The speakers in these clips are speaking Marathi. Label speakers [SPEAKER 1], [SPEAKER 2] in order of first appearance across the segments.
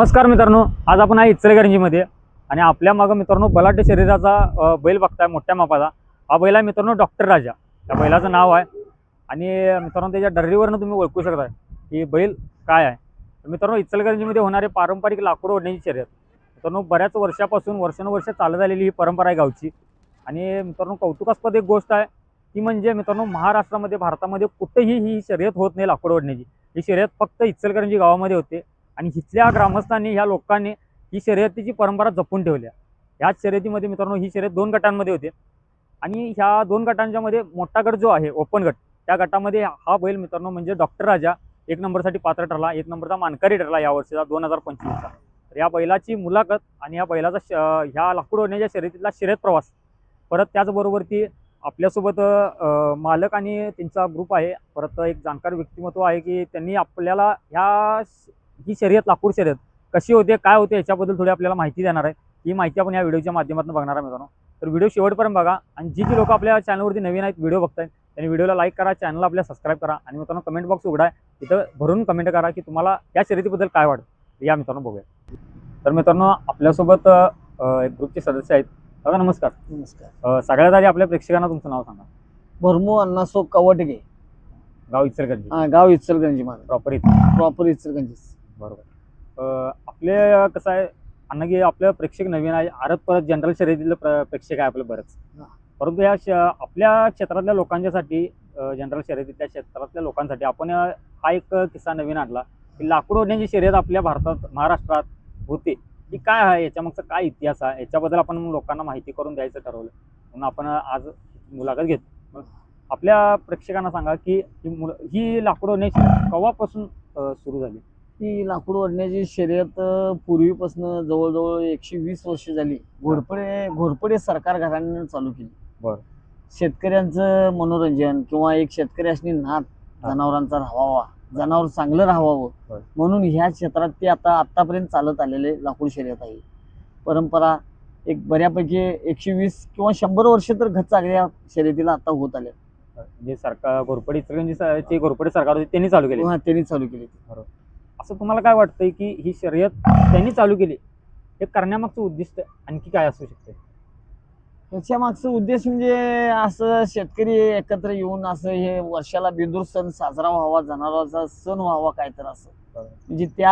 [SPEAKER 1] नमस्कार मित्रांनो आज आपण आहे इचलकरंजीमध्ये आणि आपल्या मागं मित्रांनो बलाढ्य शरीराचा बैल बघताय मोठ्या मापाचा. हा बैल आहे मित्रांनो डॉक्टर राजा. त्या बैलाचं नाव आहे. आणि मित्रांनो त्याच्या डर्रीवरनं तुम्ही ओळखू शकता की बैल काय आहे. तर मित्रांनो इचलकरंजीमध्ये होणारे पारंपरिक लाकूड ओढण्याची शर्यत. मित्रांनो बऱ्याच वर्षापासून वर्षानुवर्ष चालत आलेली ही परंपरा आहे गावची. आणि मित्रांनो कौतुकास्पद एक गोष्ट आहे ती म्हणजे मित्रांनो महाराष्ट्रामध्ये भारतामध्ये कुठेही ही शर्यत होत नाही लाकूड ओढण्याची. ही शर्यत फक्त इचलकरंजी गावामध्ये होते. आणि इथल्या ग्रामस्थांनी ह्या लोकांनी ही शर्यतीची परंपरा जपून ठेवल्या. ह्याच शर्यतीमध्ये मित्रांनो ही शर्यत दोन गटांमध्ये होते. आणि ह्या दोन गटांच्या मध्ये मोठा गट जो आहे ओपन गट त्या गटामध्ये हा बैल मित्रांनो म्हणजे डॉक्टर राजा एक नंबरसाठी पात्र ठरला एक नंबरचा मानकरी ठरला या वर्षीचा दोन हजार पंचवीसचा. तर या बैलाची मुलाखत आणि या बैलाचा श ह्या लाकूड होण्याच्या शर्यतीतला शर्यत प्रवास. परत त्याचबरोबर ती आपल्यासोबत मालक आणि त्यांचा ग्रुप आहे. परत एक जाणकार व्यक्तिमत्व आहे की त्यांनी आपल्याला ह्या ही शर्यत लाकूड शर्यत कशी होते काय होते याच्याबद्दल थोडी आपल्याला माहिती देणार आहे. ही माहिती आपण या व्हिडिओच्या माध्यमातून बघणार आहे मित्रांनो. तर व्हिडिओ शेवटपर्यंत बघा आणि जी जी लोक आपल्या चॅनलवरती नवीन आहेत व्हिडिओ बघतायत त्यांनी व्हिडिओला लाईक करा चॅनलला आपल्या सबस्क्राईब करा आणि मित्रांनो कमेंट बॉक्स उघडा तिथं भरून कमेंट करा की तुम्हाला या शर्यतीबद्दल काय वाटतं. या मित्रांनो बघूया. तर मित्रांनो आपल्यासोबत एक ग्रुपचे सदस्य आहेत. दादा नमस्कार.
[SPEAKER 2] नमस्कार.
[SPEAKER 1] सगळ्यात आधी आपल्या प्रेक्षकांना तुमचं नाव सांगा.
[SPEAKER 2] भरमू अण्णासो कवटगे.
[SPEAKER 1] गाव इचलकरंजी.
[SPEAKER 2] हा, गाव इचलगंजी माझं
[SPEAKER 1] प्रॉपर इथे.
[SPEAKER 2] प्रॉपर इचलगंजी
[SPEAKER 1] बरोबर. आपले कसं आहे अन्न की आपलं प्रेक्षक नवीन आहे आरत परत जनरल शर्यतीतलं प्र प्रेक्षक आहे आपलं बरंच. परंतु या श आपल्या क्षेत्रातल्या लोकांच्यासाठी जनरल शर्यतीतल्या क्षेत्रातल्या लोकांसाठी आपण हा एक किस्सा नवीन आणला की लाकूड ओढण्याची शर्यत आपल्या भारतात महाराष्ट्रात होते. की काय आहे? याच्यामागचा काय इतिहास आहे? याच्याबद्दल आपण लोकांना माहिती करून द्यायचं ठरवलं. म्हणून आपण आज मुलाखत घेतो आपल्या प्रेक्षकांना सांगा की ही मुलं ही लाकूड ओढण्याची अ, सुरू झाली?
[SPEAKER 2] ही लाकूड ओढण्याची शर्यत पूर्वीपासून जवळजवळ एकशे वीस वर्ष झाली. घोरपडे घोरपडे सरकार घराण्यानं चालू केली.
[SPEAKER 1] बरं.
[SPEAKER 2] शेतकऱ्यांचं मनोरंजन किंवा एक शेतकरी असणे नाद
[SPEAKER 1] हा.
[SPEAKER 2] जनावरांचा राहावा जनावर चांगलं राहावं. म्हणून ह्या क्षेत्रात ते आता आतापर्यंत चालत आलेले लाकूड शर्यत आहे. परंपरा एक बऱ्यापैकी एकशे वीस किंवा शंभर वर्ष तर घट चांगल्या शर्यतीला आता होत आले
[SPEAKER 1] जे सरकार घोरपडी घोरपडी सरकार होते त्यांनी चालू केले.
[SPEAKER 2] हा, त्यांनी चालू केली.
[SPEAKER 1] असं तुम्हाला काय वाटतंय की ही शर्यत त्यांनी चालू केली? हे करण्यामागचं उद्दिष्ट आणखी काय असू शकते
[SPEAKER 2] त्याच्या मागचा उद्देश म्हणजे असं शेतकरी एकत्र येऊन असं हे वर्षाला बेंदूर सण साजरा व्हावा जनावरांचा सण व्हावा काय तर असं. म्हणजे त्या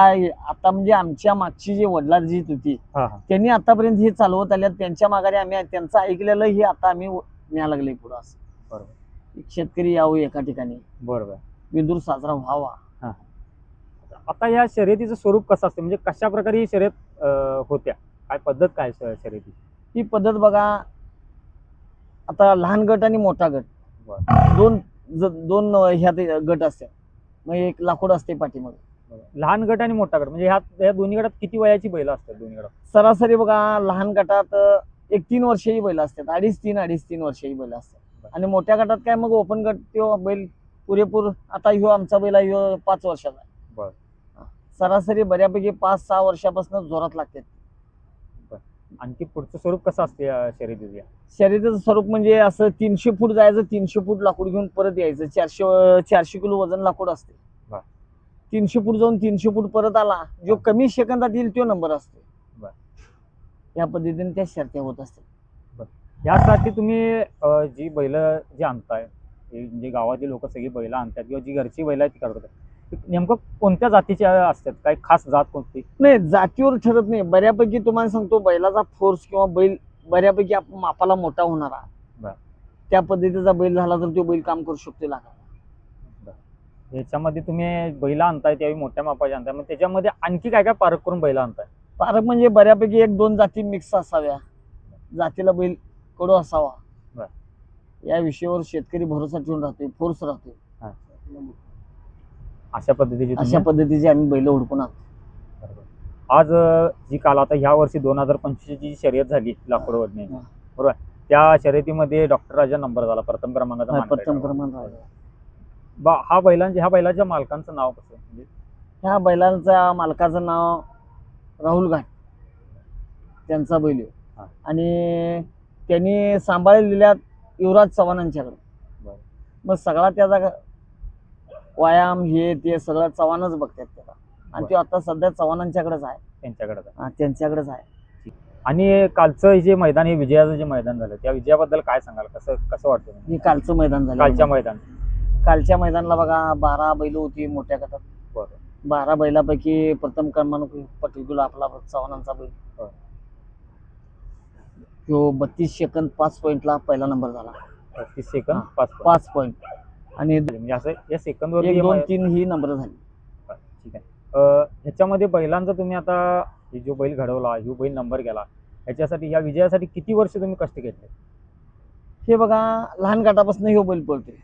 [SPEAKER 2] आता म्हणजे आमच्या मागची जी वडिलांची होती
[SPEAKER 1] हा हा.
[SPEAKER 2] त्यांनी आतापर्यंत हे चालवत आल्या त्यांच्या माघारी आम्ही त्यांचं ऐकलेलं हे आता आम्ही न्याय लागले पुढं असं.
[SPEAKER 1] बरोबर.
[SPEAKER 2] शेतकरी यावं एका ठिकाणी.
[SPEAKER 1] बरोबर.
[SPEAKER 2] बेंदूर साजरा व्हावा.
[SPEAKER 1] आता या शर्यतीचं स्वरूप कसं असतं? म्हणजे कशा प्रकारे ही शर्यत होत्या? काय पद्धत काय शर्यती
[SPEAKER 2] ही पद्धत बघा. आता लहान गट आणि मोठा गट. दोन दोन ह्यात गट असतात. मग एक लाकूड असते पाठीमागे.
[SPEAKER 1] लहान गट आणि मोठा गट. म्हणजे ह्या या दोन्ही गटात किती वयाची बैल असतात दोन्ही गटात?
[SPEAKER 2] सरासरी बघा लहान गटात एक तीन वर्षही बैल असतात. अडीच तीन अडीच तीन वर्षही बैल असतात. आणि मोठ्या गटात काय मग ओपन गट तो बैल पुरेपूर आता ह्यो आमचा बैल आहे ह्यो पाच वर्षाचा. सरासरी बऱ्यापैकी पाच सहा वर्षापासून जोरात लागतात
[SPEAKER 1] आणखी पुढचं स्वरूप कसं असते शर्यतीचं?
[SPEAKER 2] शर्यतीचं स्वरूप म्हणजे असं तीनशे फूट जायचं तीनशे फूट लाकूड घेऊन परत यायचं चारशे चारशे किलो वजन लाकूड असते. तीनशे फूट जाऊन तीनशे फूट परत आला जो. कमी सेकंदात येईल तो नंबर असतो
[SPEAKER 1] बर.
[SPEAKER 2] या पद्धतीने त्या शर्त्या होत असतात
[SPEAKER 1] यासाठी तुम्ही जी बैल जी आणताय म्हणजे गावातील लोक सगळी बैल आणतात किंवा जी घरची बैल ती करतात नेमकं कोणत्या जातीच्या असतात? काही खास जात कोणती?
[SPEAKER 2] नाही जातीवर ठरत नाही. बऱ्यापैकी तुम्हाला सांगतो बैलाचा फोर्स किंवा बैल बऱ्यापैकी मापाला मोठा होणारा. त्या पद्धतीचा बैल झाला तर तो बैल काम करू शकतो लागा
[SPEAKER 1] याच्यामध्ये तुम्ही बैल आणताय त्यावेळी मोठ्या मापाच्या आणताय. मग त्याच्यामध्ये आणखी काय काय पारख करून बैल आणताय?
[SPEAKER 2] पारक म्हणजे बऱ्यापैकी एक दोन जाती मिक्स असाव्या. जातीला बैल कडू असावा. या विषयावर शेतकरी भरोसा ठेवून राहतोय फोर्स राहतोय.
[SPEAKER 1] अशा पद्धतीची तुम्ही-
[SPEAKER 2] अशा पद्धतीचे आम्ही बैल हुडकून आणतो
[SPEAKER 1] बरोबर. आज अं, जी काल आता ह्या वर्षी दोन हजार पंचवीस जी शर्यत झाली लाकूड
[SPEAKER 2] हा.
[SPEAKER 1] बरोबर त्या शर्यतीमध्ये डॉक्टर राजा नंबर झाला प्रथम क्रमांकाचा मानकरी
[SPEAKER 2] प्रथम
[SPEAKER 1] ठरला.
[SPEAKER 2] क्रमांक राहिला.
[SPEAKER 1] बा- हा बैलांच्या ह्या बैलाच्या मालकांचं नाव कसं म्हणजे
[SPEAKER 2] ह्या बैलांच्या मालकाचं नाव राहुल घाट त्यांचा बैल आहे. आणि त्यांनी सांभाळलेल्या युवराज चव्हाणांच्याकडे
[SPEAKER 1] बरं.
[SPEAKER 2] मग सगळा त्याचा व्यायाम हे ते सगळं चव्हाणच बघतात त्याला. आणि तो आता सध्या चव्हाणांच्याकडेच आहे.
[SPEAKER 1] त्यांच्याकडेच आहे.
[SPEAKER 2] हा, त्यांच्याकडेच आहे.
[SPEAKER 1] आणि कालचं हे जे मैदान हे विजयाचं जे मैदान झालं त्या विजयाबद्दल काय सांगाल? कसं कसं वाटतं तुम्हाला?
[SPEAKER 2] हे कालचं मैदान झालं.
[SPEAKER 1] कालच्या मैदान.
[SPEAKER 2] कालच्या मैदानाला बघा बारा बैल होती मोठ्या गटात.
[SPEAKER 1] बरं.
[SPEAKER 2] बारा बैलापैकी प्रथम क्रमांक पटलगुल आपला चव्हाणांचा बैल. तो बत्तीस सेकंद पाच पॉईंटला पहिला नंबर झाला.
[SPEAKER 1] तीस सेकंद
[SPEAKER 2] हा.
[SPEAKER 1] पाच.
[SPEAKER 2] पाच पॉईंट आणि
[SPEAKER 1] म्हणजे असं या सेकंदवर
[SPEAKER 2] एक दोन तीन ही नंबर झाली.
[SPEAKER 1] ठीक आहे. अं, ह्याच्यामध्ये बैलांचा तुम्ही आता हे जो बैल घडवला जो बैल नंबर गेला ह्याच्यासाठी या विजयासाठी किती वर्ष तुम्ही कष्ट घेतले?
[SPEAKER 2] हे बघा लहान गटापासून ह्यो बैल पळतोय.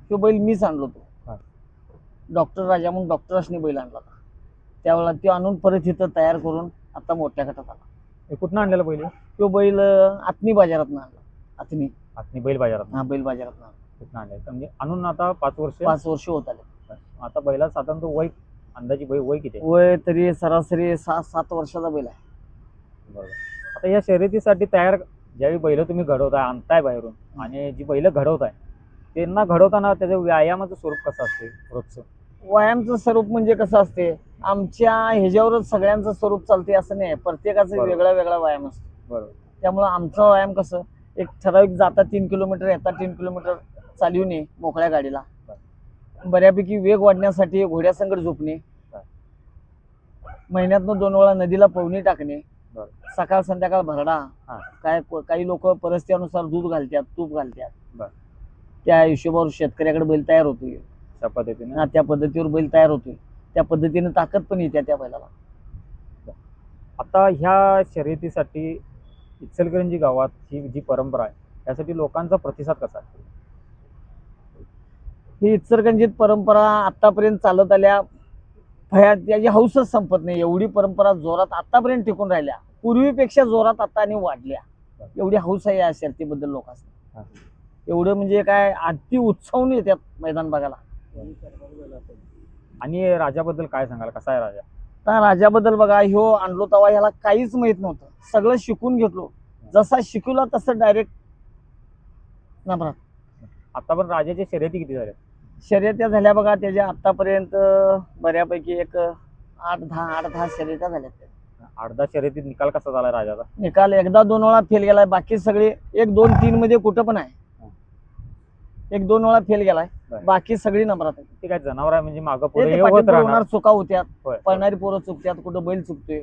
[SPEAKER 2] ह्यो बैल मीच आणलो
[SPEAKER 1] हा.
[SPEAKER 2] तो डॉक्टर राजा म्हणून डॉक्टरांनी बैल आणला होता. त्यावेळेला तो आणून परत इथं तयार करून आता मोठ्या गटात आला.
[SPEAKER 1] हे कुठनं आणलेलं बैल?
[SPEAKER 2] तो बैल अं, आत्मी बाजारात आणला. आत्मी
[SPEAKER 1] आत्नी बैल बाजारात
[SPEAKER 2] हा बैल बाजारात आणला.
[SPEAKER 1] आणलं तर म्हणजे आणून आता पाच वर्ष
[SPEAKER 2] पाच वर्ष होत आले.
[SPEAKER 1] आता बैला साधारणतः वय अंदाजी वय वय किती आहे?
[SPEAKER 2] वय तरी सरासरी सहा सात वर्षाचा बैल आहे.
[SPEAKER 1] बरोबर आता या शर्यतीसाठी तयार ज्यावेळी बैल तुम्ही घडवताय आणताय बाहेरून आणि जी बैल घडवताय त्यांना घडवताना त्याचं व्यायामाचं स्वरूप कसं असते रोजचं?
[SPEAKER 2] व्यायामचं स्वरूप म्हणजे कसं असते? आमच्या ह्याच्यावरच सगळ्यांचं स्वरूप चालते असं नाही. प्रत्येकाचा
[SPEAKER 1] बरोबर.
[SPEAKER 2] वेगळा वेगळा व्यायाम असतो.
[SPEAKER 1] बरोबर.
[SPEAKER 2] त्यामुळं आमचा व्यायाम कसं? एक ठराविक जाता तीन किलोमीटर येता तीन किलोमीटर चालवून ये मोकळ्या गाडीला. बऱ्यापैकी वेग वाढण्यासाठी घोड्यासंगट झोपणे. महिन्यातनं दोन वेळा नदीला पवनी टाकणे. सकाळ संध्याकाळ भरडा. काय काही लोक परिस्थितीनुसार दूध घालतात तूप घालतात. त्या हिशोबावर शेतकऱ्याकडे बैल तयार होतोय.
[SPEAKER 1] अशा पद्धतीने?
[SPEAKER 2] हा, त्या पद्धतीवर बैल तयार होतोय. त्या पद्धतीने ताकद पण येते त्या बैलाला.
[SPEAKER 1] आता ह्या शर्यतीसाठी इचलकरंजी गावात ही जी परंपरा आहे त्यासाठी लोकांचा प्रतिसाद कसा आहे?
[SPEAKER 2] ही इचरगंजीत परंपरा आतापर्यंत चालत आल्या. भया त्याची हौसच संपत नाही. एवढी परंपरा जोरात आतापर्यंत टिकून राहिल्या. पूर्वीपेक्षा जोरात आता आणि वाढल्या. एवढी हौस आहे या शर्तीबद्दल. लोकांना एवढं म्हणजे काय अति उत्साहून येतात मैदान बघायला.
[SPEAKER 1] आणि राजाबद्दल काय सांगाल? कसा आहे राजा?
[SPEAKER 2] आता राजाबद्दल बघा ह्यो आणलो तवा ह्याला काहीच माहीत नव्हतं. सगळं शिकून घेतलो. जसा शिकवला तसं डायरेक्ट
[SPEAKER 1] आता पण राजाच्या शर्यती किती झाल्या
[SPEAKER 2] शर्यत्या झाल्या बघा त्याच्या आतापर्यंत बऱ्यापैकी एक आठ दहा आठ दहा शर्यत्या झाल्या.
[SPEAKER 1] आठ दहा शर्यतीत निकाल कसा झाला राजाचा
[SPEAKER 2] निकाल एकदा दोन वेळा फेल गेलाय बाकी सगळे एक दोन तीन मध्ये कुठं पण आहे एक दोन वेळा फेल गेलाय
[SPEAKER 1] बरं.
[SPEAKER 2] बाकी सगळी नंबरात आहे
[SPEAKER 1] ते काय जनावर आहे म्हणजे मागं
[SPEAKER 2] ते
[SPEAKER 1] पुढे
[SPEAKER 2] ते
[SPEAKER 1] हे होत
[SPEAKER 2] पाठीपुढे
[SPEAKER 1] राहणार
[SPEAKER 2] होणार चुका होत्यात
[SPEAKER 1] होय.
[SPEAKER 2] पळणारी पोरं चुकत्यात कुठं बैल चुकतोय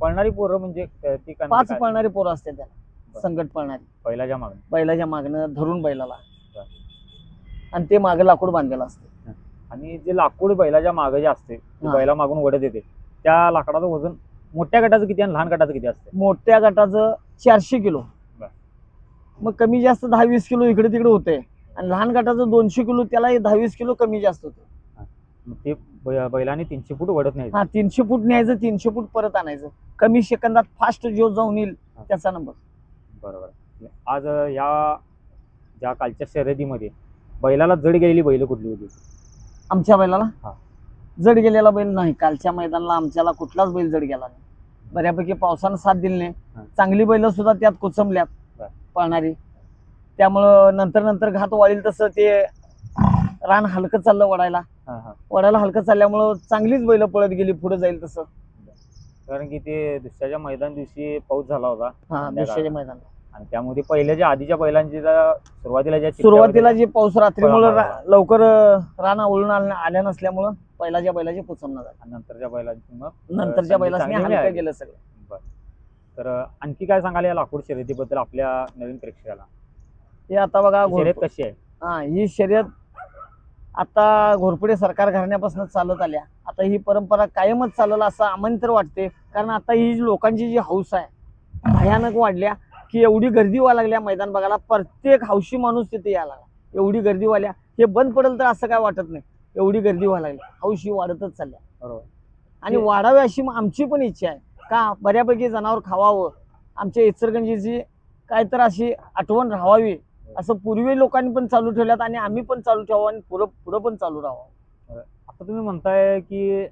[SPEAKER 1] पळणारी पोरं म्हणजे अं, ती काय
[SPEAKER 2] पाच
[SPEAKER 1] काय?
[SPEAKER 2] पळणारी पोरं असते त्याला
[SPEAKER 1] बरं.
[SPEAKER 2] संकट पळणारी
[SPEAKER 1] बैलाच्या मागणी
[SPEAKER 2] बैलाच्या मागणं धरून बैलाला
[SPEAKER 1] बरं.
[SPEAKER 2] आणि ते मागं लाकूड बांधलेलं असतं.
[SPEAKER 1] आणि जे लाकूड बैलाच्या मागं जे असते ते. बैला मागून वडत येते त्या लाकडाचं वजन मोठ्या गटाचं किती आणि लहान गटाचं किती असते?
[SPEAKER 2] मोठ्या गटाचं चारशे किलो. मग कमी जास्त दहा वीस किलो इकडे तिकडे होते. आणि लहान गटाचं दोनशे किलो त्याला दहा वीस किलो कमी जास्त होते.
[SPEAKER 1] ते बैलाने तीनशे फूट वडत नाही.
[SPEAKER 2] हा तीनशे फूट न्यायचं तीनशे फूट परत आणायचं. कमी सेकंदात फास्ट जो जाऊन येईल. त्याचा नंबर
[SPEAKER 1] बरोबर. आज या ज्या कालच्या शर्यतीमध्ये बैलाला जड गेलेली बैल कुठली होती?
[SPEAKER 2] आमच्या बैलाला?
[SPEAKER 1] हा.
[SPEAKER 2] जड गेलेला बैल नाही. कालच्या मैदानाला आमच्याला कुठलाच बैल जड गेला नाही. बऱ्यापैकी पावसानं साथ दिली
[SPEAKER 1] हा.
[SPEAKER 2] नाही चांगली बैल सुद्धा त्यात कुचमल्यात
[SPEAKER 1] बर.
[SPEAKER 2] पळणारी. त्यामुळं नंतर नंतर घात वाढील तसं ते रान हलकं चाललं वडायला.
[SPEAKER 1] हा, हा.
[SPEAKER 2] वडायला हलकं चालल्यामुळं चांगलीच बैल पळत गेली पुढे जाईल तसं.
[SPEAKER 1] कारण की ते दुसऱ्याच्या मैदान दिवशी पाऊस झाला होता.
[SPEAKER 2] हा. दुसऱ्याच्या मैदानाला
[SPEAKER 1] आणि त्यामध्ये पहिल्याच्या आधीच्या बैलांची ज्या सुरुवातीला ज्या
[SPEAKER 2] सुरुवातीला जे पाऊस रात्रीमुळं लवकर रान आवळून आल्या आल्या नसल्यामुळं पहिल्याच्या बैलाची झाली.
[SPEAKER 1] आणि नंतरच्या बैलांची मग
[SPEAKER 2] नंतरच्या
[SPEAKER 1] संधी
[SPEAKER 2] बैलासनी
[SPEAKER 1] चांगली
[SPEAKER 2] हलकं
[SPEAKER 1] मिळाली.
[SPEAKER 2] गेलं सगळं.
[SPEAKER 1] तर आणखी काय सांगाल या लाकूड शर्यतीबद्दल आपल्या नवीन प्रेक्षकाला?
[SPEAKER 2] हे आता बघा
[SPEAKER 1] ही शर्यत कशी आहे?
[SPEAKER 2] हा ही शर्यत आता घोरपडे सरकार घराण्यापासून चालत आल्या. आता ही परंपरा कायमच चालल असं आम्हाला तर वाटते कारण आता ही जी लोकांची जी हौस आहे भयानक वाढल्या. की एवढी गर्दी व्हायला लागल्या मैदान बघायला. प्रत्येक हौशी माणूस तिथे यायला लागला. एवढी गर्दी व्हायला हे बंद पडेल तर असं काय वाटत नाही. एवढी गर्दी व्हायला लागली. हौशी वाढतच चालल्या.
[SPEAKER 1] बरोबर.
[SPEAKER 2] आणि वाढावी अशी आमची पण इच्छा आहे. का बऱ्यापैकी जनावर खावावं. आमच्या इचरगंजीची काय तर अशी आठवण राहावी. असं पूर्वी लोकांनी पण चालू ठेवल्यात आणि आम्ही पण चालू ठेवावं आणि पुढं पुढं पण चालू राहावं.
[SPEAKER 1] आता तुम्ही म्हणताय की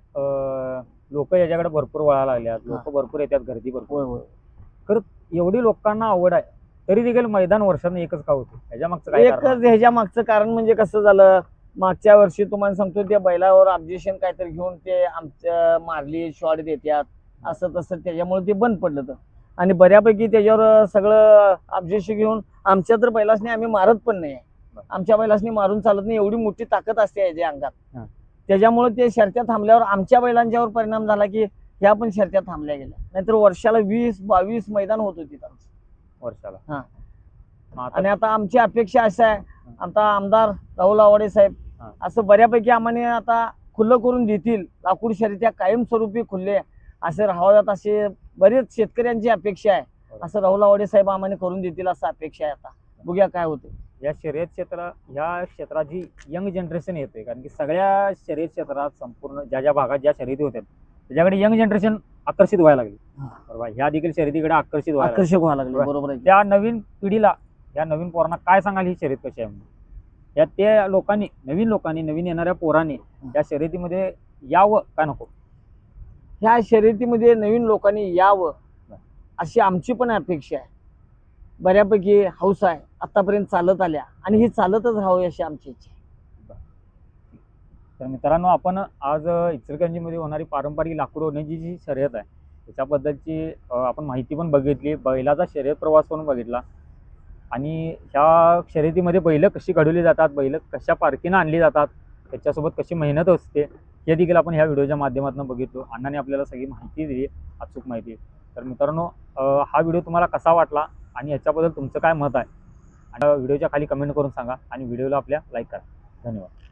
[SPEAKER 1] लोक याच्याकडे भरपूर वळायला लागल्यात. लोक भरपूर येतात गर्दी भरपूर.
[SPEAKER 2] होय
[SPEAKER 1] एवढी लोकांना आवड आहे तरी देखील मैदान वर्षानं एकच का होते ह्याच्या मागचं काय कारण
[SPEAKER 2] एकच ह्याच्या मागचं कारण म्हणजे कसं झालं मागच्या वर्षी तुम्हाला सांगतो त्या बैलावर ऑब्जेक्शन काहीतरी घेऊन ते आमच्या मारली शॉर्ट देतात असं तसं त्याच्यामुळे ते बंद पडलं तर आणि बऱ्यापैकी त्याच्यावर सगळं ऑब्जेक्शन घेऊन आमच्या तर बैलासनी आम्ही मारत पण नाही. आमच्या बैलासनी मारून चालत नाही एवढी मोठी ताकद असते याच्या
[SPEAKER 1] हा.
[SPEAKER 2] अंगात त्याच्यामुळे ते शर्त्या थांबल्यावर आमच्या बैलांच्यावर परिणाम झाला की ह्या पण शर्त्या थांबल्या गेल्या. नाहीतर वर्षाला वीस बावीस मैदान होत होती
[SPEAKER 1] वर्षाला.
[SPEAKER 2] हा.
[SPEAKER 1] मग आता?
[SPEAKER 2] आणि आता आमची अपेक्षा अशी आहे आता आमदार राहुल आवाडे साहेब
[SPEAKER 1] हा.
[SPEAKER 2] असं बऱ्यापैकी आम्हाला आता खुल्लं करून देतील. लाकूड शर्यत्या कायमस्वरूपी खुल्ले असे राहाव्यात असे बरेच शेतकऱ्यांची अपेक्षा आहे. असं राहुल आवाडे साहेब आम्हाला करून देतील असं अपेक्षा आहे आता. बघूया काय होते
[SPEAKER 1] या शर्यत क्षेत्र या क्षेत्रात जी यंग जनरेशन येते कारण की सगळ्या शर्यत क्षेत्रात संपूर्ण ज्या ज्या भागात ज्या शर्यती होत्या त्याच्याकडे यंग जनरेशन आकर्षित व्हायला लागली. बरोबर ह्या देखील शर्यतीकडे आकर्षित व्हायला.
[SPEAKER 2] आकर्षक व्हायला लागले.
[SPEAKER 1] बरोबर.
[SPEAKER 2] आहे.
[SPEAKER 1] त्या नवीन पिढीला या नवीन पोरांना काय सांगाल ही शर्यत कशी आहे? म्हणून या त्या लोकांनी नवीन लोकांनी नवीन येणाऱ्या पोरांनी या शर्यतीमध्ये यावं का नको?
[SPEAKER 2] ह्या शर्यतीमध्ये नवीन लोकांनी यावं अशी आमची पण अपेक्षा आहे. बऱ्यापैकी हौस आहे. आतापर्यंत चालत आल्या आणि ही चालतच राहावी अशी आमची इच्छा आहे.
[SPEAKER 1] तर मित्रांनो आपण आज इचलकरंजीमध्ये होणारी पारंपरिक लाकूड ओढण्याची जी शर्यत आहे त्याच्याबद्दलची आपण माहिती पण बघितली. बैलाचा शर्यत प्रवास पण बघितला. आणि ह्या शर्यतीमध्ये बैलं कशी घडवली जातात बैलं कशा पारखीनं आणली जातात त्याच्यासोबत कशी मेहनत असते हे देखील आपण ह्या व्हिडिओच्या माध्यमातून बघितलो. अण्णाने आपल्याला सगळी माहिती दिली अचूक माहिती. तर मित्रांनो हा व्हिडिओ तुम्हाला कसा वाटला आणि याच्याबद्दल तुमचं काय मत आहे? आणि व्हिडिओच्या खाली कमेंट करून सांगा आणि व्हिडिओला आपल्या लाईक करा. धन्यवाद.